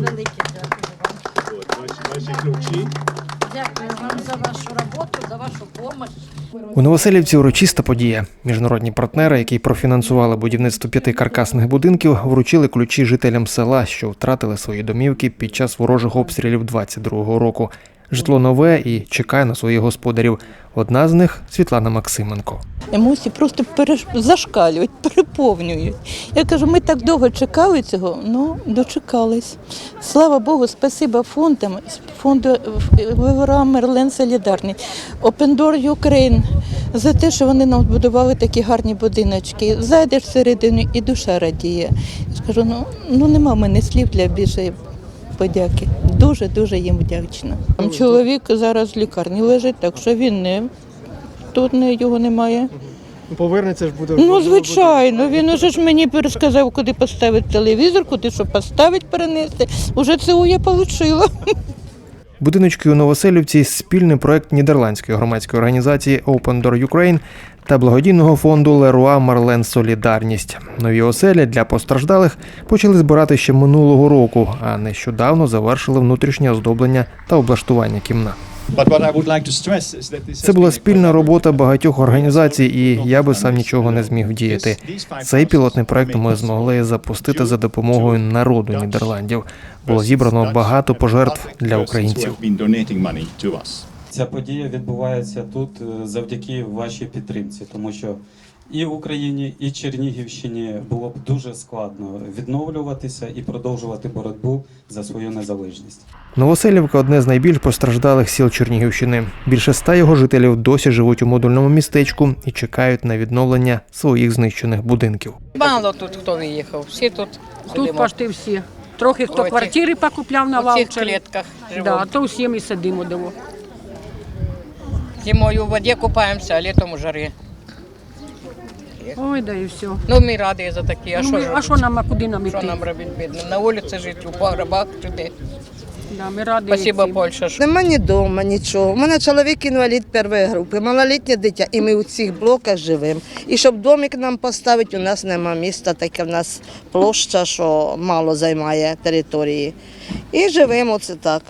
Велике дякую вам. Ваші, ваші ключі. Дякую вам за вашу роботу, за вашу допомогу. У Новоселівці урочиста подія. Міжнародні партнери, які профінансували будівництво п'яти каркасних будинків, вручили ключі жителям села, що втратили свої домівки під час ворожих обстрілів 22-го року. Житло нове і чекає на своїх господарів. Одна з них Світлана Максименко. Емоції просто переш... зашкалюють, переповнюють. Я кажу, ми так довго чекали цього, ну дочекались. Слава Богу, спасибо фондам, фонду ВВРА Мерлен Солідарний, Open Door за те, що вони нам будували такі гарні будиночки. Зайдеш всередину і душа радіє. Я скажу, ну, ну нема в мене слів для більшої подяки. Дуже дуже їм вдячна. Там чоловік зараз в лікарні лежить, так що він не тут не, його немає. Повернеться ж буде. Ну, звичайно, він уже ж мені пересказав, куди поставити телевізор, куди що поставити, перенести. Уже це я отримала. Будиночки у Новоселівці спільний проект нідерландської громадської організації Open Door Ukraine та благодійного фонду Леруа Марлен Солідарність. Нові оселі для постраждалих почали збирати ще минулого року, а нещодавно завершили внутрішнє оздоблення та облаштування кімнат. Це була спільна робота багатьох організацій, і я би сам нічого не зміг вдіяти. Цей пілотний проект ми змогли запустити за допомогою народу Нідерландів. Було зібрано багато пожертв для українців. Ця подія відбувається тут е, завдяки вашій підтримці, тому що і Україні, і Чернігівщині було б дуже складно відновлюватися і продовжувати боротьбу за свою незалежність. Новоселівка одне з найбільш постраждалих сіл Чернігівщини. Більше ста його жителів досі живуть у модульному містечку і чекають на відновлення своїх знищених будинків. Мало тут хто виїхав, всі тут Тут почти всі. Трохи хто Оті- квартири покупляв на У цих ваучері. клітках живуть. Да, то всі ми сидимо дома. Зимою в воді купаємося, а літом у жарі. Ой, да і все. Ну, ми раді за такі, а Ну, що ми- а що нам, а куди нам що іти? нам робити бідним? На вулиці жити, у погребах туди. Да, ми раді Спасибо. Польща. що Нема ні дома, нічого. У мене чоловік інвалід першої групи, малолітнє дитя, і ми у цих блоках живемо. І щоб домик нам поставити, у нас нема міста, таке в нас площа, що мало займає території. І живемо оце так.